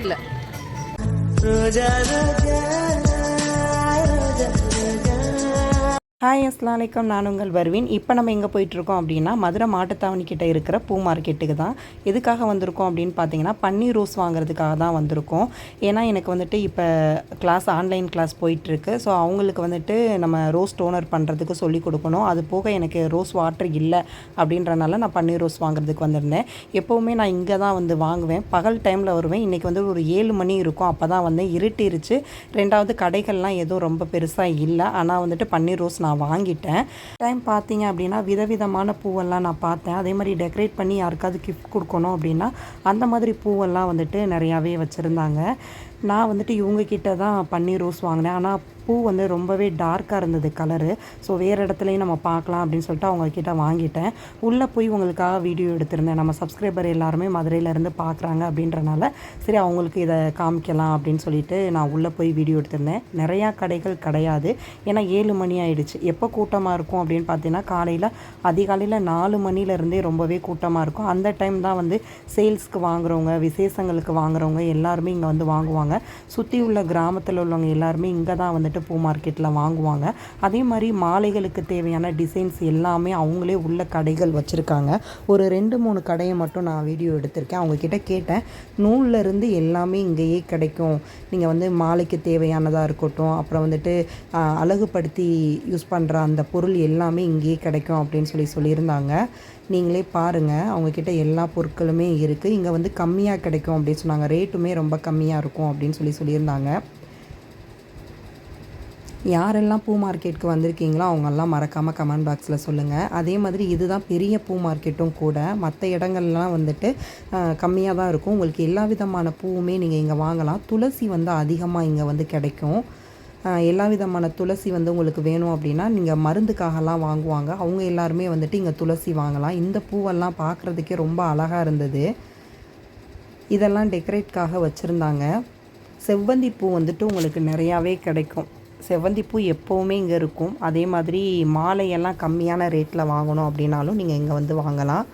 இல்லை ஹாய் அஸ்லாம் வலைக்கம் நான் உங்கள் வருவீன் இப்போ நம்ம எங்கே போயிட்டுருக்கோம் அப்படின்னா மதுரை மாட்டுத்தாவணிக்கிட்ட இருக்கிற பூ மார்க்கெட்டுக்கு தான். எதுக்காக வந்திருக்கோம் அப்படின்னு பார்த்தீங்கன்னா பன்னீர் ரோஸ் வாங்குறதுக்காக தான் வந்திருக்கோம். ஏன்னா எனக்கு வந்துட்டு இப்போ கிளாஸ் ஆன்லைன் கிளாஸ் போயிட்டுருக்கு. ஸோ அவங்களுக்கு வந்துட்டு நம்ம ரோஸ் டோனர் பண்ணுறதுக்கு சொல்லி கொடுக்கணும். அது போக எனக்கு ரோஸ் வாட்டர் இல்லை அப்படின்றனால நான் பன்னீர் ரோஸ் வாங்குறதுக்கு வந்திருந்தேன். எப்போவுமே நான் இங்கே தான் வந்து வாங்குவேன். பகல் டைமில் வருவேன். இன்றைக்கி வந்து ஒரு ஏழு மணி இருக்கும். அப்போ தான் வந்து இருட்டிருச்சு. ரெண்டாவது கடைகள்லாம் எதுவும் ரொம்ப பெருசாக இல்லை. ஆனால் வந்துட்டு பன்னீர் ரோஸ் நான் வாங்கிட்டேன். டைம் பார்த்தீங்க அப்படின்னா விதவிதமான பூவெல்லாம் நான் பார்த்தேன். அதே மாதிரி டெக்கரேட் பண்ணி யாருக்காவது கிஃப்ட் கொடுக்கணும் அப்படின்னா அந்த மாதிரி பூவெல்லாம் வந்துட்டு நிறையாவே வச்சுருந்தாங்க. நான் வந்துட்டு இவங்கக்கிட்ட தான் பன்னீர் ரோஸ் வாங்கினேன். ஆனால் பூ வந்து ரொம்பவே டார்க்காக இருந்தது கலரு ஸோ வேறு இடத்துலையும் நம்ம பார்க்கலாம் அப்படின்னு சொல்லிட்டு அவங்கக்கிட்ட வாங்கிட்டேன். உள்ளே போய் உங்களுக்காக வீடியோ எடுத்திருந்தேன். நம்ம சப்ஸ்கிரைபர் எல்லாருமே மதுரையிலேருந்து பார்க்குறாங்க அப்படின்றனால சரி அவங்களுக்கு இதை காமிக்கலாம் அப்படின்னு சொல்லிட்டு நான் உள்ளே போய் வீடியோ எடுத்திருந்தேன். நிறையா கடைகள் கிடையாது. ஏன்னா ஏழு மணி ஆயிடுச்சு. எப்போ கூட்டமாக இருக்கும் அப்படின்னு பார்த்தீங்கன்னா காலையில் அதிகாலையில் நாலு மணிலேருந்தே ரொம்பவே கூட்டமாக இருக்கும். அந்த டைம் தான் வந்து சேல்ஸ்க்கு வாங்குறவங்க விசேஷங்களுக்கு வாங்குறவங்க எல்லாருமே இங்கே வந்து வாங்குவாங்க. சுற்றி உள்ள கிராமத்தில் உள்ளவங்க எல்லாருமே இங்கே தான் வந்துட்டு பூ மார்க்கெட்டில் வாங்குவாங்க. அதே மாதிரி மாலைகளுக்கு தேவையான டிசைன்ஸ் எல்லாமே அவங்களே உள்ள கடைகள் வச்சுருக்காங்க. ஒரு ரெண்டு மூணு கடையை மட்டும் நான் வீடியோ எடுத்திருக்கேன். அவங்கக்கிட்ட கேட்டேன். நூல்லேருந்து எல்லாமே இங்கேயே கிடைக்கும். நீங்கள் வந்து மாலைக்கு தேவையானதாக இருக்கட்டும் அப்புறம் வந்துட்டு அழகுபடுத்தி யூஸ் பண்ணுற அந்த பொருள் எல்லாமே இங்கேயே கிடைக்கும் அப்படின்னு சொல்லி சொல்லியிருந்தாங்க. நீங்களே பாருங்கள் அவங்கக்கிட்ட எல்லா பொருட்களுமே இருக்குது இங்கே வந்து கம்மியாக கிடைக்கும் அப்படின்னு சொன்னாங்க. ரேட்டுமே ரொம்ப கம்மியாக இருக்கும் அப்படின்னு சொல்லி சொல்லியிருந்தாங்க. யாரெல்லாம் பூ மார்க்கெட்டுக்கு வந்திருக்கீங்களோ அவங்கெல்லாம் மறக்காமல் கமெண்ட் பாக்ஸில் சொல்லுங்கள் அதே மாதிரி இதுதான் பெரிய பூ மார்க்கெட்டும் கூட. மற்ற இடங்கள்லாம் வந்துட்டு கம்மியாக தான் இருக்கும். உங்களுக்கு எல்லா விதமான பூவுமே நீங்கள் இங்கே வாங்கலாம். துளசி வந்து அதிகமாக இங்கே வந்து கிடைக்கும். எல்லா விதமான துளசி வந்து உங்களுக்கு வேணும் அப்படின்னா நீங்கள் மருந்துக்காகலாம் வாங்குவாங்க. அவங்க எல்லாருமே வந்துட்டு இங்கே துளசி வாங்கலாம். இந்த பூவெல்லாம் பார்க்குறதுக்கே ரொம்ப அழகாக இருந்தது. இதெல்லாம் டெக்கரேட்காக வச்சுருந்தாங்க. செவ்வந்தி பூ வந்துட்டு உங்களுக்கு நிறையாவே கிடைக்கும். செவ்வந்திப்பூ எப்போவுமே இங்கே இருக்கும். அதே மாதிரி மாலையெல்லாம் கம்மியான ரேட்டில் வாங்கணும் அப்படின்னாலும் நீங்கள் இங்கே வந்து வாங்கலாம்.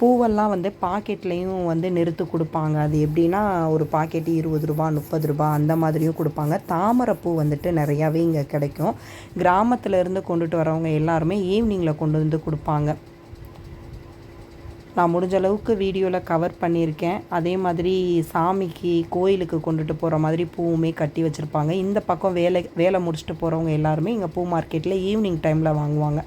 பூவெல்லாம் வந்து பாக்கெட்லேயும் வந்து நிறுத்து கொடுப்பாங்க. அது எப்படின்னா ஒரு பாக்கெட்டு இருபது ரூபா முப்பது ரூபா அந்த மாதிரியும் கொடுப்பாங்க. தாமரைப்பூ வந்துட்டு நிறையாவே இங்கே கிடைக்கும். கிராமத்தில் இருந்து கொண்டுட்டு வரவங்க எல்லாருமே ஈவினிங்கில் கொண்டு வந்து கொடுப்பாங்க. நான் முடிஞ்ச அளவுக்கு வீடியோவில் கவர் பண்ணியிருக்கேன். அதே மாதிரி சாமிக்கு கோயிலுக்கு கொண்டுட்டு போகிற மாதிரி பூவுமே கட்டி வச்சுருப்பாங்க. இந்த பக்கம் வேலை வேலை முடிச்சுட்டு போகிறவங்க எல்லாருமே இங்கே பூ மார்க்கெட்டில் ஈவினிங் டைமில் வாங்குவாங்க.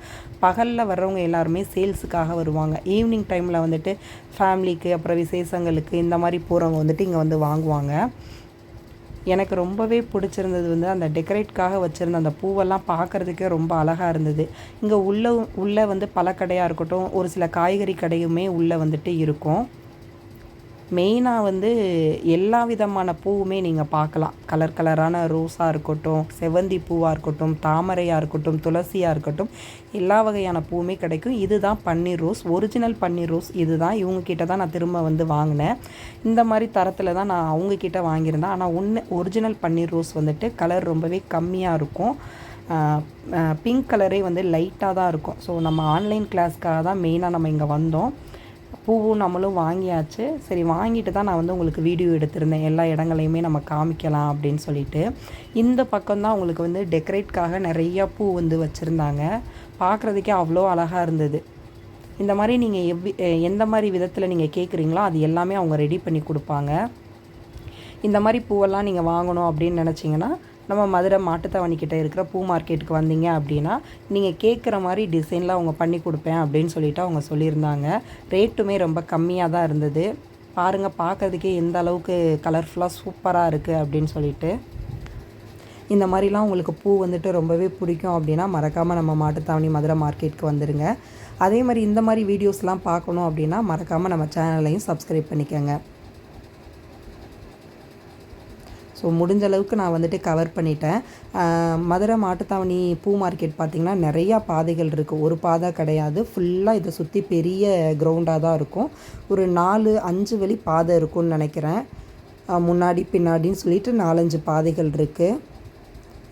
பகலில் வர்றவங்க எல்லாருமே சேல்ஸுக்காக வருவாங்க. ஈவினிங் டைமில் வந்துட்டு ஃபேமிலிக்கு அப்புறம் விசேஷங்களுக்கு இந்த மாதிரி போகிறவங்க வந்துட்டு இங்கே வந்து வாங்குவாங்க. எனக்கு ரொம்பவே பிடிச்சிருந்தது வந்து அந்த டெக்கரேட்காக வச்சுருந்த அந்த பூவெல்லாம் பார்க்குறதுக்கே ரொம்ப அழகாக இருந்தது. இங்கே உள்ள உள்ளே வந்து பழக்கடையாக இருக்கட்டும் ஒரு சில காய்கறி கடையுமே உள்ளே வந்துட்டு இருக்கும். மெயினாக வந்து எல்லா விதமான பூவுமே நீங்கள் பார்க்கலாம். கலர் கலரான ரோஸாக இருக்கட்டும் செவந்தி பூவாக இருக்கட்டும் தாமரையாக இருக்கட்டும் துளசியாக இருக்கட்டும் எல்லா வகையான பூவுமே கிடைக்கும். இதுதான் பன்னீர் ரோஸ். ஒரிஜினல் பன்னீர் ரோஸ் இதுதான். இவங்க கிட்ட தான் நான் திரும்ப வந்து வாங்கினேன். இந்த மாதிரி தரத்தில் தான் நான் அவங்க கிட்ட வாங்கியிருந்தேன். ஆனால் ஒன்று ஒரிஜினல் பன்னீர் ரோஸ் வந்துட்டு கலர் ரொம்பவே கம்மியாக இருக்கும். பிங்க் கலரே வந்து லைட்டாக தான் இருக்கும். ஸோ நம்ம ஆன்லைன் கிளாஸ்க்காக தான் மெயினாக நம்ம இங்கே வந்தோம். பூவும் நம்மளும் வாங்கியாச்சு. சரி வாங்கிட்டு தான் நான் வந்து உங்களுக்கு வீடியோ எடுத்திருந்தேன். எல்லா இடங்களையுமே நம்ம காமிக்கலாம் அப்படின்னு சொல்லிட்டு. இந்த பக்கம் தான் உங்களுக்கு வந்து டெக்கரேட்காக நிறையா பூ வந்து வச்சுருந்தாங்க. பார்க்குறதுக்கே அவ்வளோ அழகாக இருந்தது. இந்த மாதிரி நீங்கள் எவ்வி எந்த மாதிரி விதத்தில் நீங்கள் கேட்குறீங்களோ அது எல்லாமே அவங்க ரெடி பண்ணி கொடுப்பாங்க. இந்த மாதிரி பூவெல்லாம் நீங்கள் வாங்கணும் அப்படின்னு நினச்சிங்கன்னா நம்ம மதுரை மாட்டுத்தாவணிக்கிட்ட இருக்கிற பூ மார்க்கெட்டுக்கு வந்தீங்க அப்படின்னா நீங்கள் கேட்குற மாதிரி டிசைன்லாம் அவங்க பண்ணி கொடுப்பேன் அப்படின்னு சொல்லிட்டு அவங்க சொல்லியிருந்தாங்க. ரேட்டுமே ரொம்ப கம்மியாக தான் இருந்தது. பாருங்கள் பார்க்கறதுக்கே எந்த அளவுக்கு கலர்ஃபுல்லாக சூப்பராக இருக்குது அப்படின்னு சொல்லிட்டு. இந்த மாதிரிலாம் உங்களுக்கு பூ வந்துட்டு ரொம்பவே பிடிக்கும் அப்படின்னா மறக்காமல் நம்ம மாட்டுத்தாவணி மதுரை மார்க்கெட்டுக்கு வந்துடுங்க அதே மாதிரி இந்த மாதிரி வீடியோஸ்லாம் பார்க்கணும் அப்படின்னா மறக்காமல் நம்ம சேனலையும் சப்ஸ்கிரைப் பண்ணிக்கோங்க. ஸோ முடிஞ்ச அளவுக்கு நான் வந்துட்டு கவர் பண்ணிட்டேன். மதுரை மாட்டுத்தாவணி பூ மார்க்கெட் பார்த்திங்கன்னா நிறையா பாதைகள் இருக்குது ஒரு பாதை கிடையாது. ஃபுல்லாக இதை சுற்றி பெரிய கிரவுண்டாக தான் இருக்கும். ஒரு நாலு அஞ்சு வழி பாதை இருக்கும்னு நினைக்கிறேன். முன்னாடி பின்னாடின்னு சொல்லிட்டு நாலஞ்சு பாதைகள் இருக்குது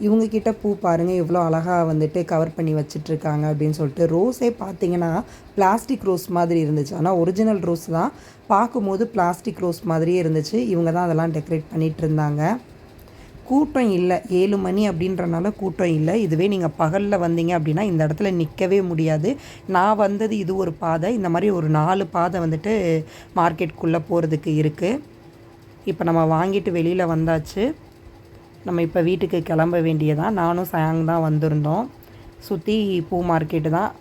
இவங்கக்கிட்ட பூ பாருங்கள் எவ்வளோ அழகாக வந்துட்டு கவர் பண்ணி வச்சிட்ருக்காங்க அப்படின்னு சொல்லிட்டு ரோஸே பார்த்தீங்கன்னா பிளாஸ்டிக் ரோஸ் மாதிரி இருந்துச்சு. ஆனால் ஒரிஜினல் ரோஸ் தான். பார்க்கும்போது பிளாஸ்டிக் ரோஸ் மாதிரியே இருந்துச்சு. இவங்க தான் அதெல்லாம் டெக்கரேட் பண்ணிகிட்டு இருந்தாங்க. கூட்டம் இல்லை. ஏழு மணி அப்படின்றனால கூட்டம் இல்லை. இதுவே நீங்கள் பகலில் வந்தீங்க அப்படின்னா இந்த இடத்துல நிற்கவே முடியாது. நான் வந்தது இது ஒரு பாதை. இந்த மாதிரி ஒரு நாலு பாதை வந்துட்டு மார்க்கெட்டுக்குள்ளே போகிறதுக்கு இருக்குது இப்போ நம்ம வாங்கிட்டு வெளியில் வந்தாச்சு. நம்ம இப்போ வீட்டுக்கு கிளம்ப வேண்டியதான் நானும் சாங் தான் வந்திருந்தோம். சுற்றி பூ மார்க்கெட்டு தான்.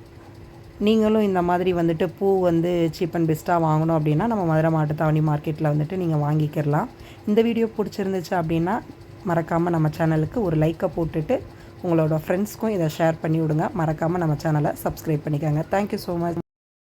நீங்களும் இந்த மாதிரி வந்துட்டு பூ வந்து சீப் அண்ட் பெஸ்ட்டாக வாங்கணும் அப்படின்னா நம்ம மதுரை மாட்டுத்தாவணி மார்க்கெட்டில் வந்துட்டு நீங்கள் வாங்கிக்கிறலாம் இந்த வீடியோ பிடிச்சிருந்துச்சு அப்படின்னா மறக்காமல் நம்ம சேனலுக்கு ஒரு லைக்கை போட்டுட்டு உங்களோட ஃப்ரெண்ட்ஸ்க்கும் இதை ஷேர் பண்ணி விடுங்க. மறக்காமல் நம்ம சேனலை சப்ஸ்கிரைப் பண்ணிக்கோங்க. Thank you so much